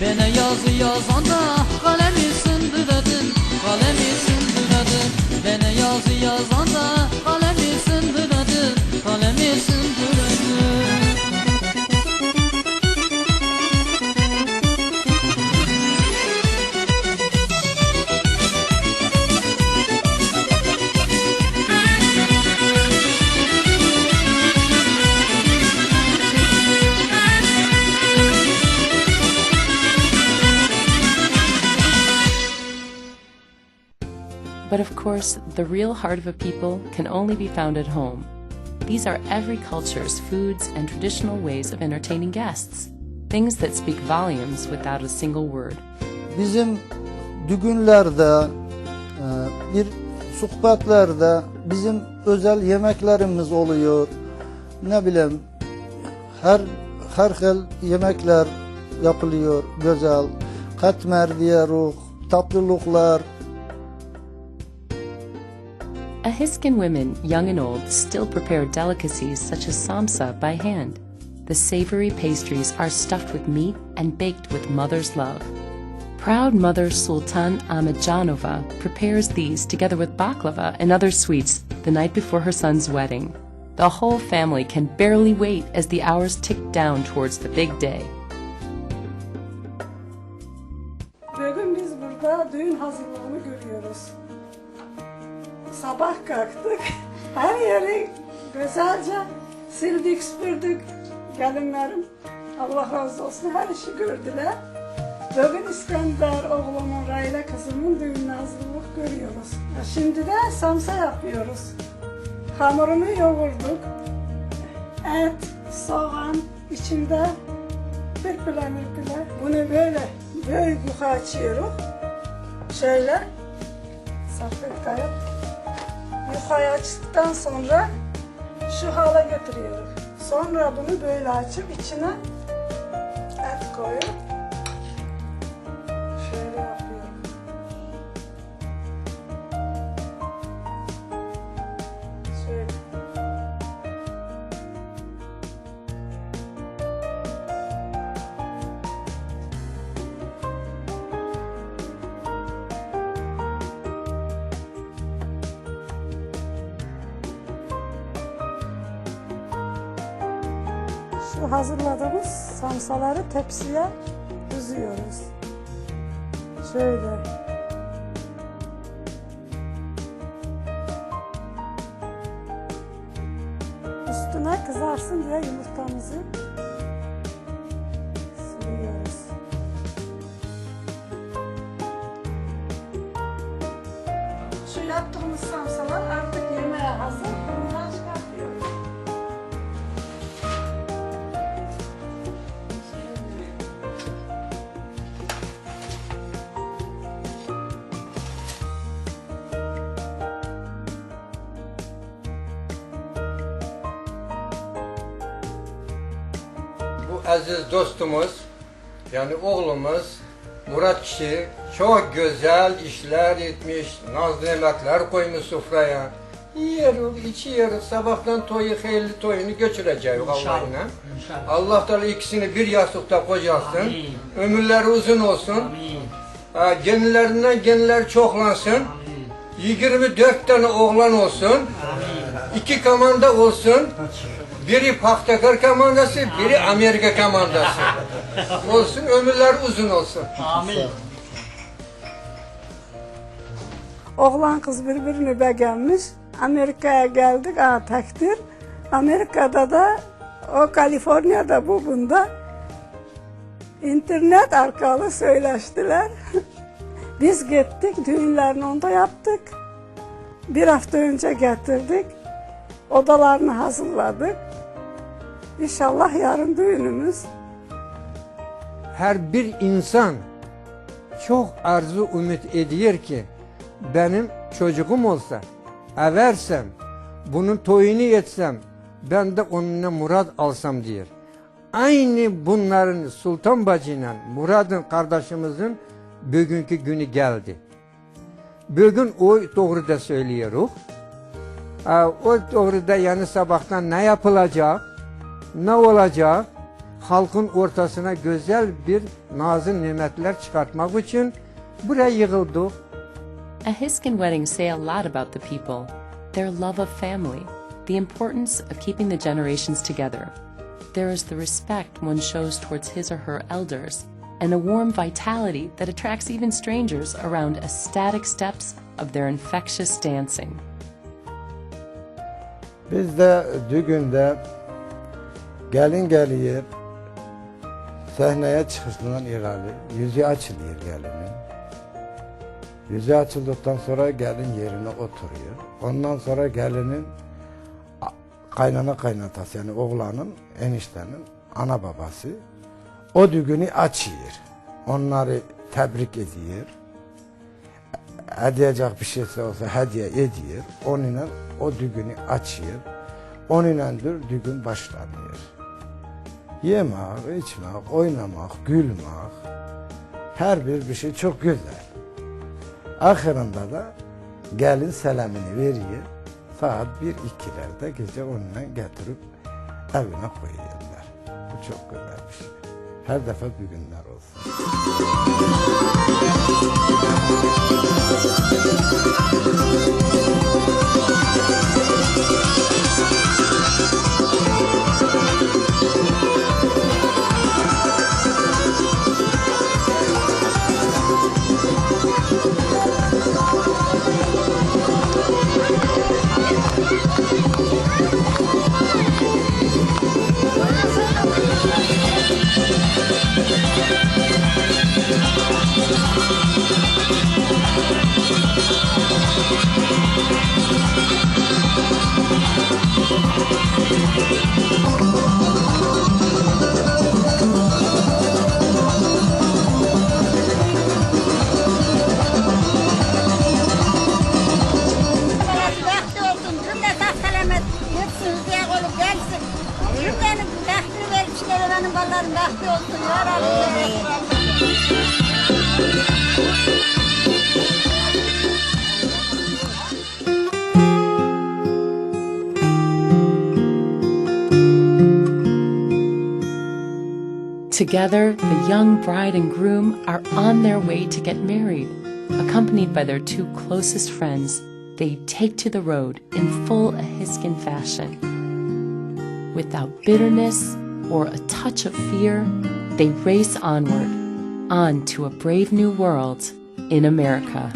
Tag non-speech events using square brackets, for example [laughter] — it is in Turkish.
Bana yazı yazanda But of course, the real heart of a people can only be found at home. These are every culture's foods and traditional ways of entertaining guests. Things that speak volumes without a single word. Bizim düğünlerde, bir sohbetlerde bizim özel yemeklerimiz oluyor. Ne bileyim her her hil yemekler yapılıyor güzel. Katmer diyoruz, tatlılıklar. Ahiskan women, young and old, still prepare delicacies such as samsa by hand. The savory pastries are stuffed with meat and baked with mother's love. Proud mother Sultan Ahmedjanova prepares these together with baklava and other sweets the night before her son's wedding. The whole family can barely wait as the hours tick down towards the big day. Bugün biz burada düğün hazırlığını görüyoruz. Sabah kalktık, her yeri güzelce sildik, süpürdük. Gelinlerim, Allah razı olsun her işi gördüler. Bugün İskender oğlumun, Rayla kızımın düğününe hazırlık görüyoruz. Şimdi de samsa yapıyoruz. Hamurunu yoğurduk. Et, soğan, içinde Pırpıla mırpıla. Bunu böyle böyle yukarı açıyoruz. Şöyle. Sarkıtayıp. Yukarı açtıktan sonra şu hala götürüyoruz. Sonra bunu böyle açıp içine Şu hazırladığımız samsaları tepsiye düzüyoruz. Şöyle. Üstüne kızarsın diye yumurtamızı aziz dostumuz, yani oğlumuz Murat kişi çok güzel işler etmiş, nazlı yemekler koymuş sofraya. Yiyoruz, içiyoruz, sabahtan toyu, hayırlı toyunu götüreceğiz Allah'ına. Allah Teala ikisini bir yastıkta kocarsın, ömürleri uzun olsun, ha, genlerinden genler çoklansın, 24 tane oğlan olsun, iki kamanda olsun, biri Paktakar kamandası, biri Amerika kamandası. [laughs] olsun, ömürler uzun olsun. Oğlan kız birbirini beğenmiş. Amerika'ya geldik. Aa, takdir. Amerika'da da o Kaliforniya'da bu bunda internet arkalı söyleştiler. [laughs] Biz gittik düğünlerini onda yaptık. Bir hafta önce getirdik. Odalarını hazırladık. İnşallah yarın düğünümüz. Her bir insan çok arzu ümit ediyor ki benim çocuğum olsa, eversem, bunun toyunu etsem, ben de onunla Murat alsam diyor. Aynı bunların Sultan Bacı'yla Murad'ın kardeşimizin bugünkü günü geldi. Bugün o doğruda söylüyoruz. Aa, O doğruda yani sabahtan ne yapılacak, ne olacak, halkın ortasına güzel bir nazı nimetler çıkartmak için buraya yığıldık. A Hiskin weddings say a lot about the people, their love of family, the importance of keeping the generations together. There is the respect one shows towards his or her elders, and a warm vitality that attracts even strangers around ecstatic steps of their infectious dancing. Bizde düğünde gelin geliyor sahneye çıkışından ileri yüzü açılıyor gelinin. Yüzü açıldıktan sonra gelin yerine oturuyor. Ondan sonra gelinin kaynana kaynatası yani oğlanın eniştenin ana babası o düğünü açıyor. Onları tebrik ediyor. Edecek bir şeyse olsa hediye ediyor. Onunla o düğünü açıyor. Onunla düğün başlanıyor. Yemek, içmek, oynamak, gülmek. Her bir bir şey çok güzel. Ahırında da gelin selamını veriyor. Saat bir ikilerde gece onunla getirip evine koyuyorlar. Bu çok güzel bir şey. Her defa düğünler olsun. Ya Rabbi. Together, the young bride and groom are on their way to get married. Accompanied by their two closest friends, they take to the road in full Ahiskin fashion. Without bitterness or a touch of fear, they race onward, on to a brave new world in America.